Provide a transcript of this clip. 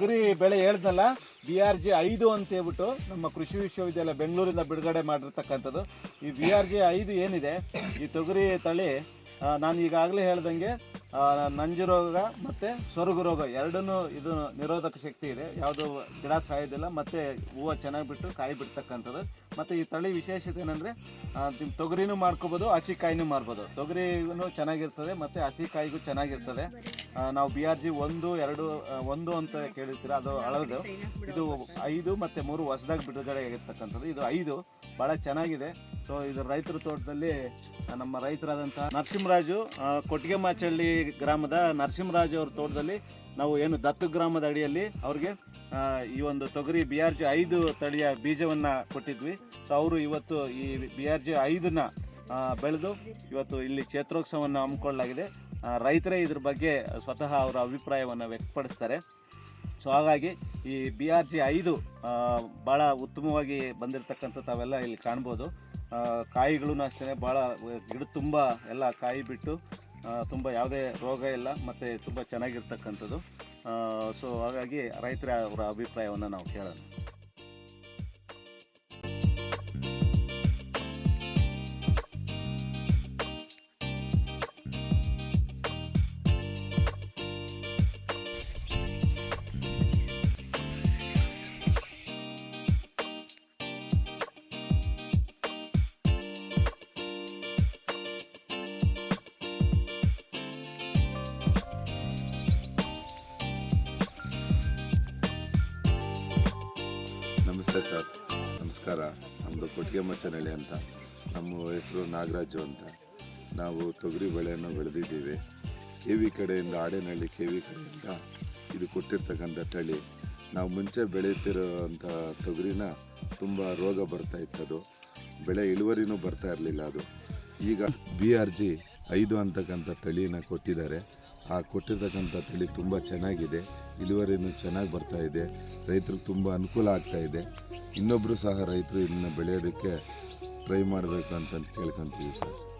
ಹೇಳಿದ್ನಲ್ಲ B R G ಐದು ಅಂತ ಹೇಳ್ಬಿಟ್ಟು ನಮ್ಮ ಕೃಷಿ ವಿಶ್ವವಿದ್ಯಾಲಯ ಬೆಂಗಳೂರಿಂದ ಬಿಡುಗಡೆ ಮಾಡಿರ್ತಕ್ಕಂಥದ್ದು. ಈ ಬಿ ಆರ್ ಜಿ ಐದು ಏನಿದೆ, ಈ ತೊಗರಿ ತಳಿ ನಾನು ಈಗಾಗಲೇ ಹೇಳ್ದಂಗೆ ನಂಜು ರೋಗ ಮತ್ತು ಸೊರಗು ರೋಗ ಎರಡನ್ನೂ ಇದು ನಿರೋಧಕ ಶಕ್ತಿ ಇದೆ. ಯಾವುದು ಗಿಡ ಸಾಯೋದಿಲ್ಲ, ಮತ್ತು ಹೂವು ಚೆನ್ನಾಗಿ ಬಿಟ್ಟು ಕಾಯಿ ಬಿಡ್ತಕ್ಕಂಥದ್ದು ಮತ್ತು ಈ ತಳಿ ವಿಶೇಷತೆ ಏನಂದರೆ ತೊಗರಿನೂ ಮಾಡ್ಕೋಬೋದು ಹಸಿ ಕಾಯಿನೂ ಮಾರ್ಬೋದು ತೊಗರಿನೂ ಚೆನ್ನಾಗಿರ್ತದೆ, ಮತ್ತು ಹಸಿ ಕಾಯಿಗೂ ಚೆನ್ನಾಗಿರ್ತದೆ ನಾವು ಬಿ ಆರ್ ಜಿ ಒಂದು, ಎರಡು ಒಂದು ಅಂತ ಕೇಳಿರ್ತೀರ, ಅದು ಹಳದು. ಇದು ಐದು ಮತ್ತು ಮೂರು ಹೊಸದಾಗಿ ಬಿಡುಗಡೆ ಆಗಿರ್ತಕ್ಕಂಥದ್ದು. ಇದು ಐದು ಭಾಳ ಚೆನ್ನಾಗಿದೆ. ಸೊ ಇದು ರೈತರ ತೋಟದಲ್ಲಿ ನಮ್ಮ ರೈತರಾದಂಥ ನರಸಿಂಹರಾಜು ಕೊಟ್ಟಿಗೆಮಾಚಳ್ಳಿ ಕೊಟ್ಟಿಗೆ ಮಾಚಳ್ಳಿ ಗ್ರಾಮದ ನರಸಿಂಹರಾಜು ಅವ್ರ ತೋಟದಲ್ಲಿ ನಾವು ಏನು ದತ್ತು ಗ್ರಾಮದ ಅಡಿಯಲ್ಲಿ ಅವ್ರಿಗೆ ಈ ಒಂದು ತೊಗರಿ ಬಿ ಆರ್ ಜಿ ಐದು ತಳಿಯ ಬೀಜವನ್ನು ಕೊಟ್ಟಿದ್ವಿ. ಸೊ ಅವರು ಇವತ್ತು ಈ ಬಿ ಆರ್ ಜಿ ಐದನ್ನ ಬೆಳೆದು ಇವತ್ತು ಇಲ್ಲಿ ಕ್ಷೇತ್ರೋತ್ಸವವನ್ನು ಹಮ್ಮಿಕೊಳ್ಳಲಾಗಿದೆ. ರೈತರೇ ಇದ್ರ ಬಗ್ಗೆ ಸ್ವತಃ ಅವರ ಅಭಿಪ್ರಾಯವನ್ನು ವ್ಯಕ್ತಪಡಿಸ್ತಾರೆ. ಸೊ ಹಾಗಾಗಿ ಈ ಬಿ ಆರ್ ಜಿ ಐದು ಭಾಳ ಉತ್ತಮವಾಗಿ ಬಂದಿರತಕ್ಕಂಥ ತಾವೆಲ್ಲ ಇಲ್ಲಿ ಕಾಣ್ಬೋದು. ಕಾಯಿಗಳೂ ಅಷ್ಟೇ ಭಾಳ ಗಿಡ ತುಂಬ ಎಲ್ಲ ಕಾಯಿ ಬಿಟ್ಟು ತುಂಬ ಯಾವುದೇ ರೋಗ ಇಲ್ಲ ಮತ್ತು ತುಂಬ ಚೆನ್ನಾಗಿರ್ತಕ್ಕಂಥದ್ದು. ಸೊ ಹಾಗಾಗಿ ರೈತರ ಅವರ ಅಭಿಪ್ರಾಯವನ್ನು ನಾವು ಕೇಳೋಣ. ನಮಸ್ತೆ ಸರ್. ನಮಸ್ಕಾರ. ನಮ್ಮದು ಕೊಟ್ಟಿಗೆಮ್ಮ ಚನ್ನಳ್ಳಿ ಅಂತ. ನಮ್ಮ ಹೆಸರು ನಾಗರಾಜು ಅಂತ. ನಾವು ತೊಗರಿ ಬೆಳೆಯನ್ನು ಬೆಳೆದಿದ್ದೀವಿ. ಕೆ ವಿ ಕಡೆಯಿಂದ, ಆಡೇನಹಳ್ಳಿ ಕೆ ವಿ ಕಡೆಯಿಂದ ಇದು ಕೊಟ್ಟಿರ್ತಕ್ಕಂಥ ತಳಿ. ನಾವು ಮುಂಚೆ ಬೆಳೀತಿರೋಂಥ ತೊಗರಿನ ತುಂಬ ರೋಗ ಬರ್ತಾ ಇತ್ತದು. ಬೆಳೆ ಇಳುವರಿನೂ ಬರ್ತಾ ಇರಲಿಲ್ಲ ಅದು. ಈಗ ಬಿ ಆರ್ ಜಿ ಐದು ಅಂತಕ್ಕಂಥ ತಳಿನ ಕೊಟ್ಟಿದ್ದಾರೆ. ಆ ಕೊಟ್ಟಿರ್ತಕ್ಕಂಥ ತಳಿ ತುಂಬ ಚೆನ್ನಾಗಿದೆ. ಇಳುವರಿನೂ ಚೆನ್ನಾಗಿ ಬರ್ತಾ ಇದೆ. ರೈತರಿಗೆ ತುಂಬ ಅನುಕೂಲ ಆಗ್ತಾ ಇದೆ. ಇನ್ನೊಬ್ಬರು ಸಹ ರೈತರು ಇದನ್ನ ಬೆಳೆಯೋದಕ್ಕೆ ಟ್ರೈ ಮಾಡಬೇಕು ಅಂತ ಕೇಳ್ಕೊಂತೀವಿ ಸರ್.